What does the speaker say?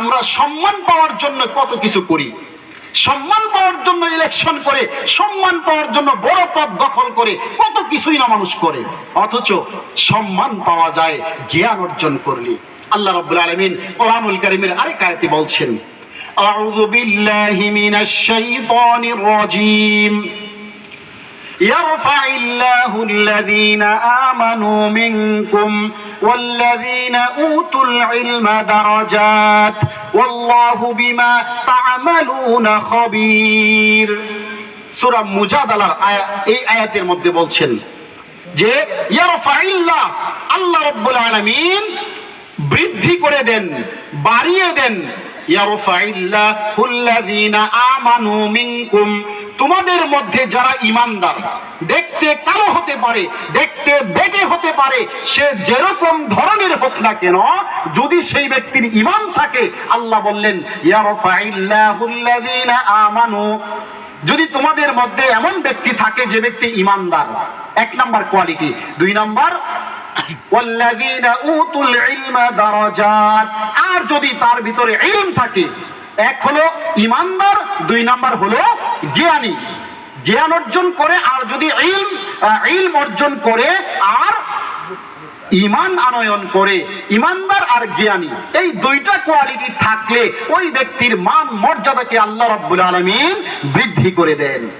আমরা সম্মান পাওয়ার জন্য কত কিছু করি? সম্মান পাওয়ার জন্য ইলেকশন করে, সম্মান পাওয়ার জন্য বড় পদ দখল করে, কত কিছুই না মানুষ করে। অথচ সম্মান পাওয়া যায় জ্ঞান অর্জন করলে। আল্লাহ রাব্বুল আলামিন কোরআনুল কারীমের আরেক আয়াতে বলছেন, আউযু বিল্লাহি মিনাশ শাইতানির يرفع الله الذين آمنوا منكم والذين أوتوا العلم درجات والله بما تعملون خبير সূরা মুজাদালার আয়া এই আয়াতের মধ্যে বলছেন যে ইয়ারফাইল্লাহ আল্লাহ রাব্বুল আলামিন বৃদ্ধি করে দেন বাড়িয়ে দেন ইয়ারফাইল্লাহুল্লাযীনা আমানু মিনকুম। তোমাদের মধ্যে যারা ইমানদার দেখতে কালো হতে পারে, দেখতে বেটে হতে পারে, সে যেরকম ধরনের হোক না কেন, যদি সেই ব্যক্তির ইমান থাকে, আল্লাহ বললেন আমানু। যদি তোমাদের মধ্যে এমন ব্যক্তি থাকে যে ব্যক্তি ইমানদার এক নাম্বার কোয়ালিটি। দুই নাম্বার আর যদি তার ভিতরে ইলম থাকে এক হলো ইমানদার দুই নাম্বার হলো জ্ঞানী। জ্ঞান অর্জন করে আর যদি ইলম আহ, ইলম অর্জন করে আর ইমান আনয়ন করে ইমানদার আর জ্ঞানী। এই দুইটা কোয়ালিটি থাকলে ওই ব্যক্তির মান মর্যাদাকে আল্লাহ রাব্বুল আলামিন বৃদ্ধি করে দেন।